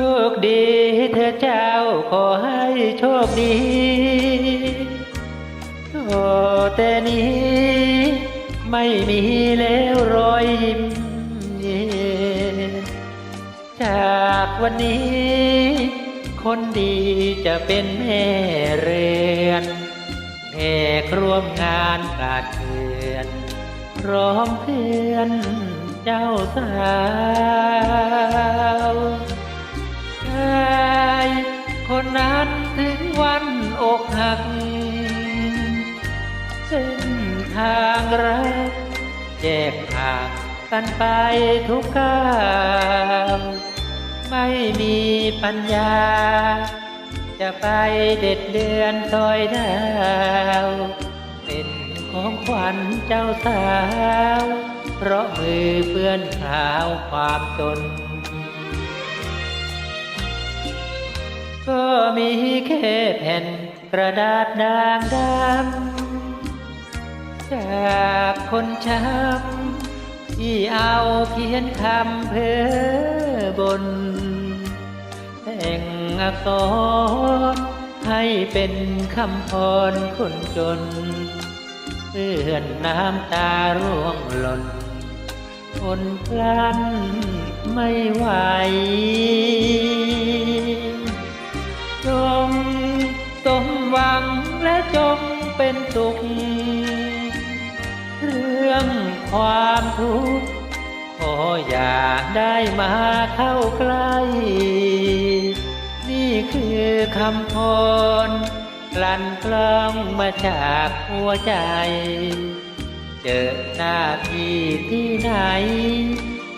โชคดีเธอเจ้าขอให้โชคดีโอ้แต่นี้ ไม่มีแล้วรอยยิ้มเย็นจากวันนี้ คนดีจะเป็นแม่เรือนแขกร่วมงานกาดเคือนพร้อมเพื่อนเจ้าสาว นนั้นถึงวันอกหัก เส้นทางรักแยกห่างกันไปทุกก้าวไม่มีปัญญา จะไปเด็ดเดือนซอยดาว เป็นของขวัญเจ้าสาว เพราะมือเปื้อนขาวความจน ก็มีแค่แผ่นกระดาษด่างดำจากคนช้ำที่เอาเขียนคำเพ้อบน แต่งอักษรให้เป็นคำพรคนจนเพื่อนน้ำตาร่วงหล่นทนกลั้นไม่ไหว เรื่องความทุกข์ขออย่าได้มาเข้าใกล้ นี่คือคำพรกลั่นกลองมาจากหัวใจ เจอหน้าที่ที่ไหน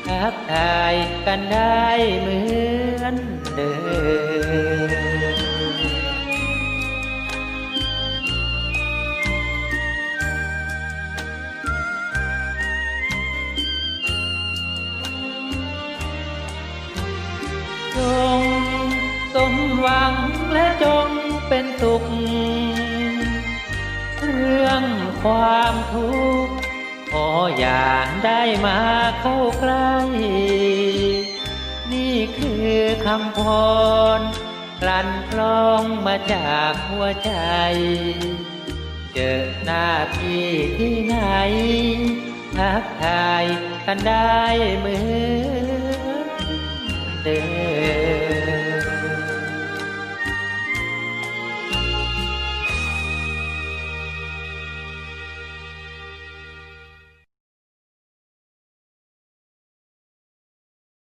ทักทายกันได้เหมือนเดิม ง สมหวังและจงเป็นสุข เรื่องความทุกข์ขออย่าได้มาเข้าใกล้นี่คือคำพรกลั่นกลองมาจากหัวใจ เจอหน้าที่ที่ไหนทักทายกันได้เหมือน เด